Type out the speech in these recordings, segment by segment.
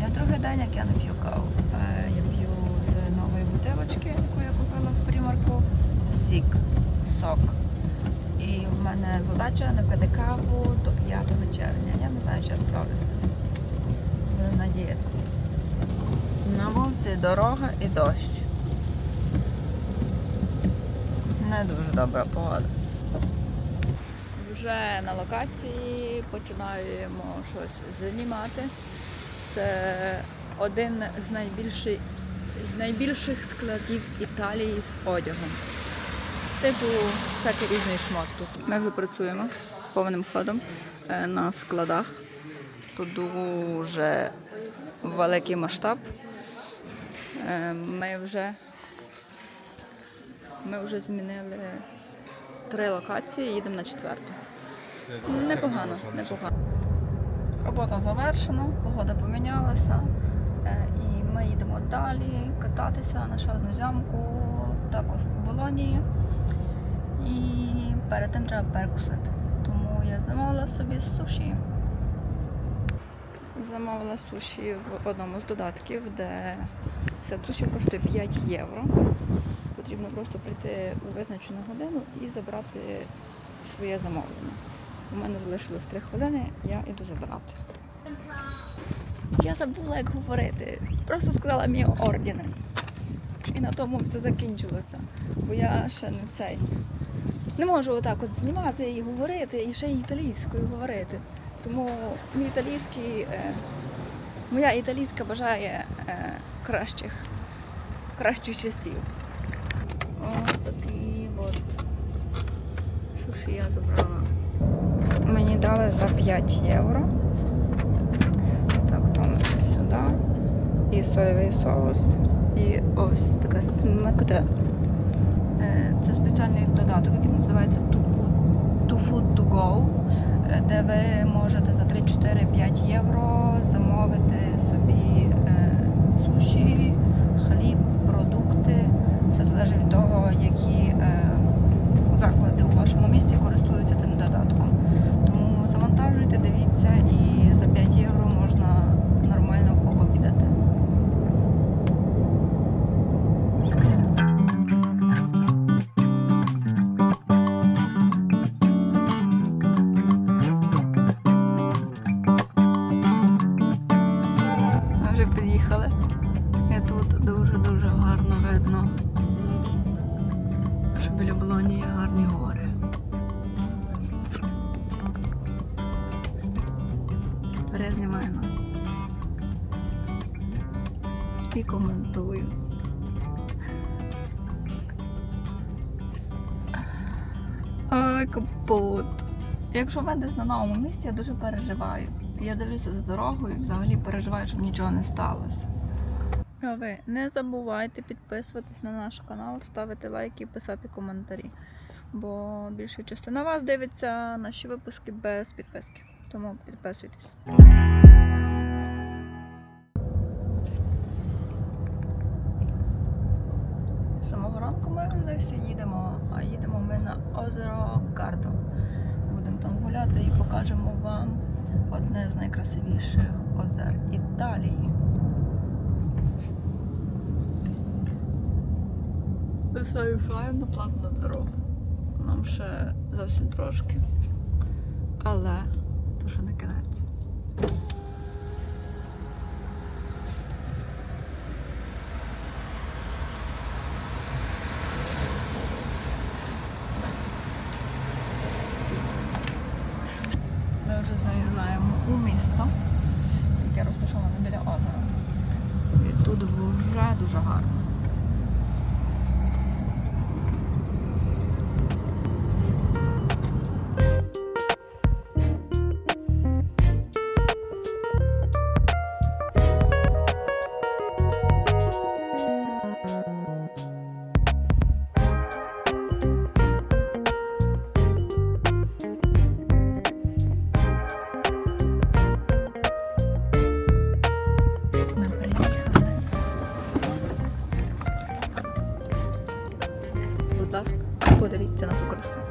Сьогодні другий день, як я не п'ю каву. Е, Я п'ю з нової бутилочки, яку я купила в примарку. Сік, сок. І в мене задача напити каву до 5 червня. Я не знаю, чи я справлюся. Буду надіятися. На вулиці дорога і дощ. Не дуже добра погода. Вже на локації починаємо щось знімати. Це один з найбільших, з найбільших складів Італії з одягом. Типу, всякий різний шмат тут. Ми вже працюємо повним ходом е, на складах. Тут дуже великий масштаб. Е, Ми вже, ми вже змінили три локації, їдемо на четверту. Непогано, непогано. Робота завершена, погода помінялася. е, І ми їдемо далі кататися на ще одну зйомку, також у Болонії. І перед тим треба перекусити. Тому я замовила собі суші. Замовила суші в одному з додатків, де все суші коштує 5 євро. Потрібно просто прийти у визначену годину і забрати своє замовлення. У мене залишилось 3 хвилини, я йду забирати. Я забула, як говорити. Просто сказала мій ордени. І на тому все закінчилося. Бо я ще не цей. Не можу отак от знімати і говорити, і ще й італійською говорити. Тому мій італійський, е, моя італійська бажає е, кращих, кращих часів. Ось такі от суші я забрала. Дали за 5 євро. Так, то ми сюди. І соєвий соус. І ось така смакота. Е, Це спеціальний додаток, який називається Too Food- To Go, е, де ви можете за 3-4-5 євро замовити собі е, суші, хліб, продукти. Все залежить від того, які І коментую. Ой, капут. Якщо ви десь на новому місці, я дуже переживаю. Я дивлюся за дорогою і взагалі переживаю, щоб нічого не сталося. А ви не забувайте підписуватись на наш канал, ставити лайки і писати коментарі. Бо більша частина вас дивиться наші випуски без підписки. Тому підписуйтесь. Самого ранку ми в лісі їдемо, а їдемо ми на озеро Гардо. Будемо там гуляти і покажемо вам одне з найкрасивіших озер Італії. Заїжджаємо на платну дорогу. Нам ще зовсім трошки. Але то ще не кінець. Ми вже заїжджаємо у місто, яке розташоване біля озера. І тут вже дуже гарно. На ту красу.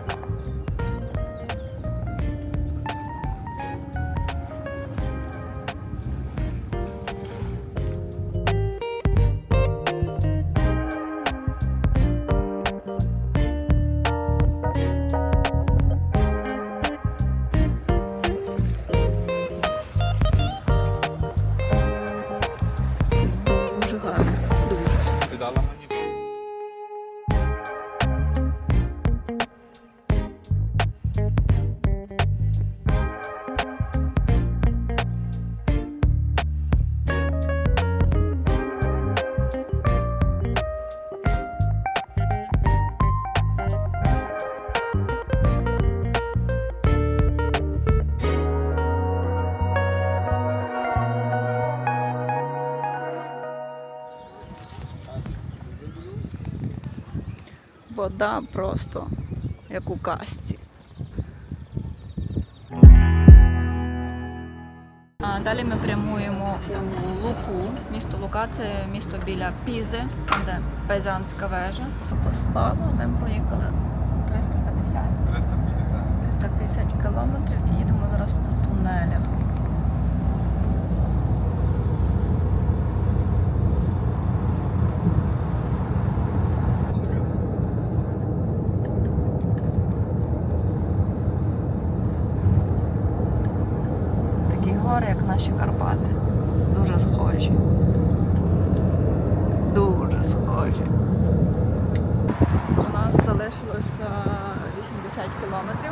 Вода просто як у казці. А далі ми прямуємо у Луку. Місто Лука це місто біля Пізи, де Пезанська вежа. Поспала, ми проїхали 350 350. 350 кілометрів і їдемо зараз по тунелях. Такі гори, як наші Карпати. Дуже схожі. Дуже схожі. У нас залишилося 80 кілометрів.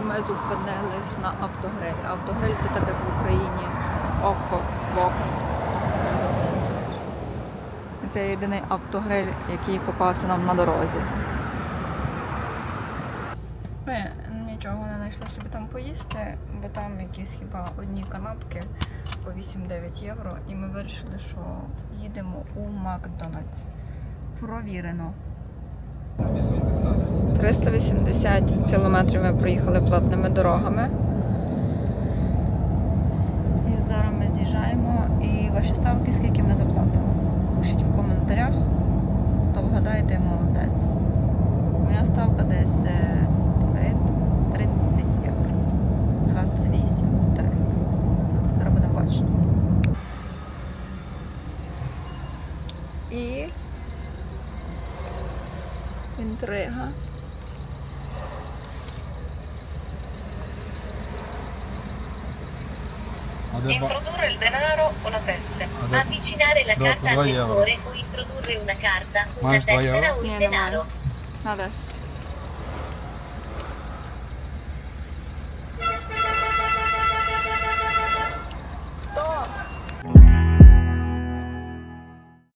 І ми зупинились на автогрилі. Автогриль це так як в Україні око в око. Це єдиний автогриль, який попався нам на дорозі. Ми знайшли собі там поїсти, бо там якісь хіба одні канапки по 8-9 євро. І ми вирішили, що їдемо у Макдональдс. Провірено. 380 кілометрів ми проїхали платними дорогами. І зараз ми з'їжджаємо. І ваші ставки, скільки ми заплатимо? i entreha Introdurre il denaro o la tessera. Avvicinare la carta al lettore o introdurre una carta, una tessera o il denaro. Adesso.